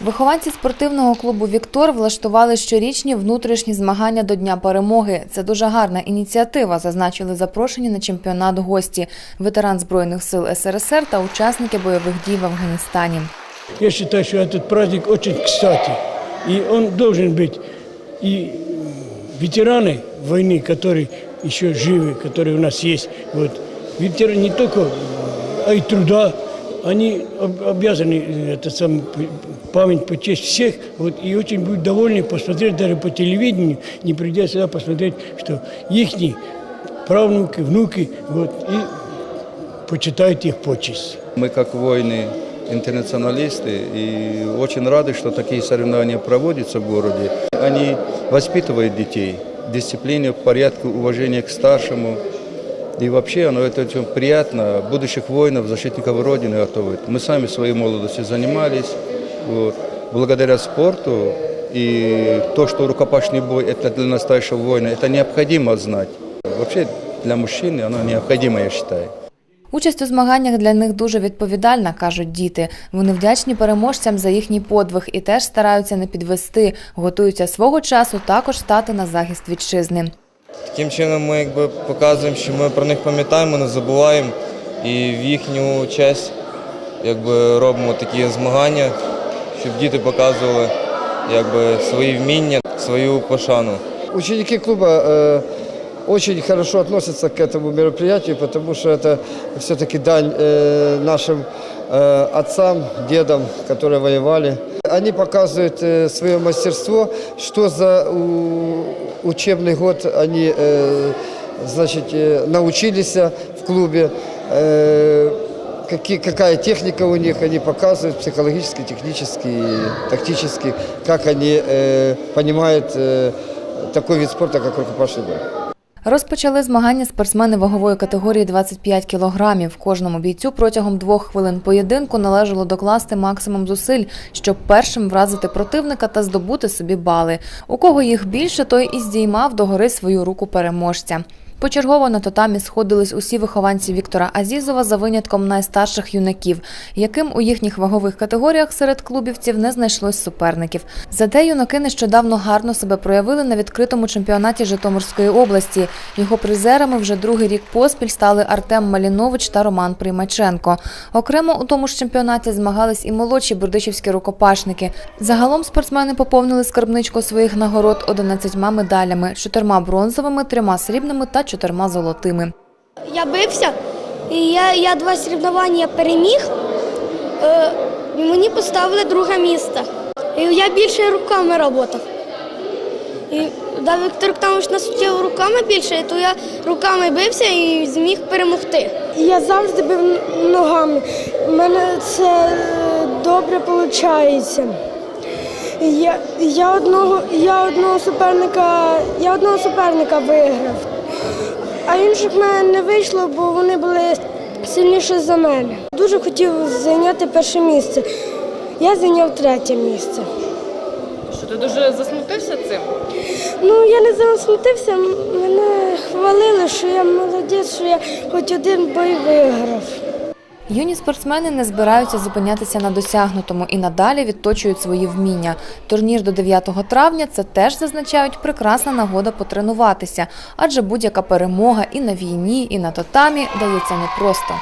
Вихованці спортивного клубу Віктор влаштували щорічні внутрішні змагання до Дня перемоги. Це дуже гарна ініціатива, зазначили запрошені на чемпіонат гості, ветеран збройних сил СРСР та учасники бойових дій в Афганістані. Я считаю, что этот праздник очень кстати. И он должен быть. И ветераны войны, которые еще живы, которые у нас есть, вот, ветераны не только, а и труда, Они об- обязаны это сам, память почесть всех, вот, и очень будут довольны посмотреть даже по телевидению, не придя сюда посмотреть, что их правнуки, внуки, вот, и почитают их почесть. Мы как воины интернационалисты и очень рады, что такие соревнования проводятся в городе. Они воспитывают детей, дисциплине, порядку, уважение к старшему. И вообще оно это очень приятно. Будущих воинов, защитников Родины готовит. Мы сами в своей молодости занимались. Вот. Благодаря спорту и то, что рукопашный бой это для настоящего воина, это необходимо знать. Вообще для мужчины оно необходимо, я считаю. Участь у змаганнях для них дуже відповідальна, кажуть діти. Вони вдячні переможцям за їхній подвиг і теж стараються не підвести, готуються свого часу також стати на захист вітчизни. Таким чином ми якби показуємо, що ми про них пам'ятаємо, не забуваємо і в їхню честь якби робимо такі змагання, щоб діти показували якби свої вміння, свою пошану. Ученики клуба э, очень хорошо относятся к этому мероприятию, потому что это все-таки дань э, нашим э, отцам, дедам, которые воевали. Они показывают э, свое мастерство, что за у- учебный год они э, значит, э, научились в клубе, э, какие, какая техника у них, они показывают психологически, технически, тактически, как они э, понимают э, такой вид спорта, как рукопашный бой. Розпочали змагання спортсмени вагової категорії 25 кілограмів. Кожному бійцю протягом двох хвилин поєдинку належало докласти максимум зусиль, щоб першим вразити противника та здобути собі бали. У кого їх більше, той і здіймав догори свою руку переможця. Почергово на татамі сходились усі вихованці Віктора Азізова за винятком найстарших юнаків, яким у їхніх вагових категоріях серед клубівців не знайшлось суперників. Зате юнаки нещодавно гарно себе проявили на відкритому чемпіонаті Житомирської області. Його призерами вже другий рік поспіль стали Артем Малінович та Роман Приймаченко. Окремо у тому ж чемпіонаті змагались і молодші бердичівські рукопашники. Загалом спортсмени поповнили скарбничку своїх нагород 11 медалями, чотирма бронзовими, трьома срібними та чотирма золотими. Я бився, і я, я два соревнування переміг. Е, і мені поставили друге місце. І я більше руками працював. І да, Віктор Ктамович нас вчив руками більше, то я руками бився і зміг перемогти. Я завжди бив ногами. У мене це добре виходить. Я, я, одного, я одного суперника, я одного суперника виграв, а інших в мене не вийшло, бо вони були сильніші за мене. Дуже хотів зайняти перше місце. Я зайняв третє місце. Що ти дуже засмутився цим? Ну, я не засмутився, мене хвалили, що я молодець, що я хоч один бой виграв. Юні спортсмени не збираються зупинятися на досягнутому і надалі відточують свої вміння. Турнір до 9 травня це теж зазначають прекрасна нагода потренуватися, адже будь-яка перемога і на війні, і на татамі дається непросто.